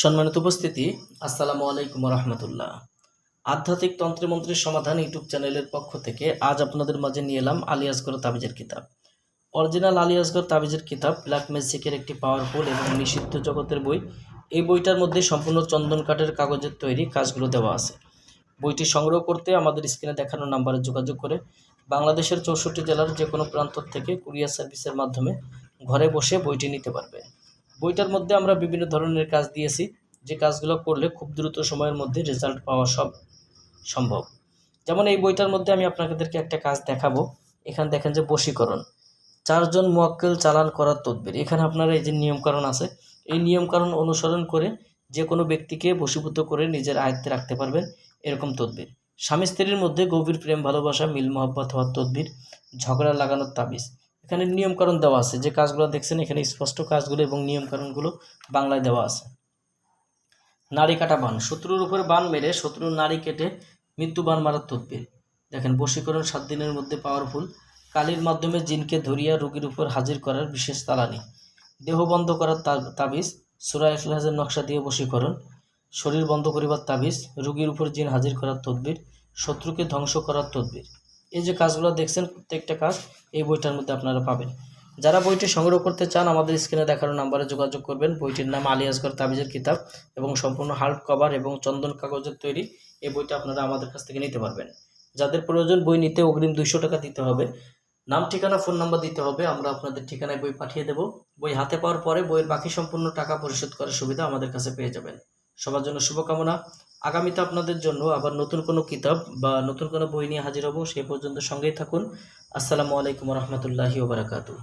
সম্মানিত উপস্থিতি, আসসালামু আলাইকুম রহমতুল্লাহ আধ্যাত্মিক তন্ত্রমন্ত্রের সমাধান ইউটিউব চ্যানেলের পক্ষ থেকে আজ আপনাদের মাঝে নিয়ে এলাম আলী আসগর তাবিজের কিতাব। অরিজিনাল আলী আসগর তাবিজের কিতাব ব্ল্যাক ম্যাজিকের একটি পাওয়ারফুল এবং নিষিদ্ধ জগতের বই। এই বইটার মধ্যে সম্পূর্ণ চন্দন কাঠের কাগজের তৈরি কাজগুলো দেওয়া আছে। বইটি সংগ্রহ করতে আমাদের স্ক্রিনে দেখানো নাম্বারে যোগাযোগ করে বাংলাদেশের চৌষট্টি জেলার যে কোনো প্রান্ত থেকে কুরিয়ার সার্ভিসের মাধ্যমে ঘরে বসে বইটি নিতে পারবে। বইটার মধ্যে আমরা বিভিন্ন ধরনের কাজ দিয়েছি। যে কাজগুলো করলে খুব দ্রুত সময়ের মধ্যে রেজাল্ট পাওয়া সব সম্ভব। যেমন এই বইটার মধ্যে আমি আপনাদেরকে একটা কাজ দেখাবো। এখানে দেখেন যে বশীকরণ। চারজন মোয়াক্কেল চালান করার তদবির। এখানে আপনারা এই যে নিয়মকানুন আছে, এই নিয়মকানুন অনুসরণ করে যে কোনো ব্যক্তিকে বশীভূত করে নিজের আয়ত্তে রাখতে পারবেন এরকম তদবির। স্বামী স্ত্রীর মধ্যে গভীর প্রেম, ভালোবাসা মিল মহব্বত হওয়ার তদবির, ঝগড়া লাগানোর তাবিজ। এখানে নিয়মকানুন দেওয়া আছে। যে কাজগুলো দেখছেন, এখানে স্পষ্ট কাজগুলো এবং নিয়মকানুনগুলো বাংলায় দেওয়া আছে। নারী কাটা বান, শত্রুর উপরে বান মেরে শত্রুর নারী কেটে মৃত্যু বান মারার তদবির। দেখেন, বশীকরণ সাত দিনের মধ্যে পাওয়ারফুল কালির মাধ্যমে জিনকে ধরিয়া রোগীর উপর হাজির করার বিশেষ তালানি। দেহ বন্ধ করার তাবিজ সুরা ইখলাসের নকশা দিয়ে বশীকরণ। শরীর বন্ধ করিবার তাবিজ, রোগীর উপর জিন হাজির করার তদবির, শত্রুকে ধ্বংস করার তদবির। এই যে কাজগুলো দেখছেন প্রত্যেকটা কাজ এই বইটার মধ্যে আপনারা পাবেন। যারা বইটি সংগ্রহ করতে চান, আমাদের স্ক্রিনে দেখানো নাম্বারে যোগাযোগ করবেন। বইটির নাম আলী আসগর তাবিজের কিতাব এবং সম্পূর্ণ হার্ড কভার এবং চন্দন কাগজের তৈরি এই বইটা আপনারা আমাদের কাছ থেকে নিতে পারবেন। যাদের প্রয়োজন বই নিতে অগ্রিম দুইশো টাকা দিতে হবে। নাম, ঠিকানা, ফোন নাম্বার দিতে হবে। আমরা আপনাদের ঠিকানায় বই পাঠিয়ে দেব। বই হাতে পাওয়ার পরে বইয়ের বাকি সম্পূর্ণ টাকা পরিশোধ করার সুবিধা আমাদের কাছে পেয়ে যাবেন। সবার জন্য শুভকামনা। আগামীতে আপনাদের জন্য আবার নতুন কোনো কিতাব বা নতুন কোনো বই নিয়ে হাজির হব সেই পর্যন্ত সঙ্গেই থাকুন। আসসালামু আলাইকুম রহমতুল্লাহি ওবরাকাতু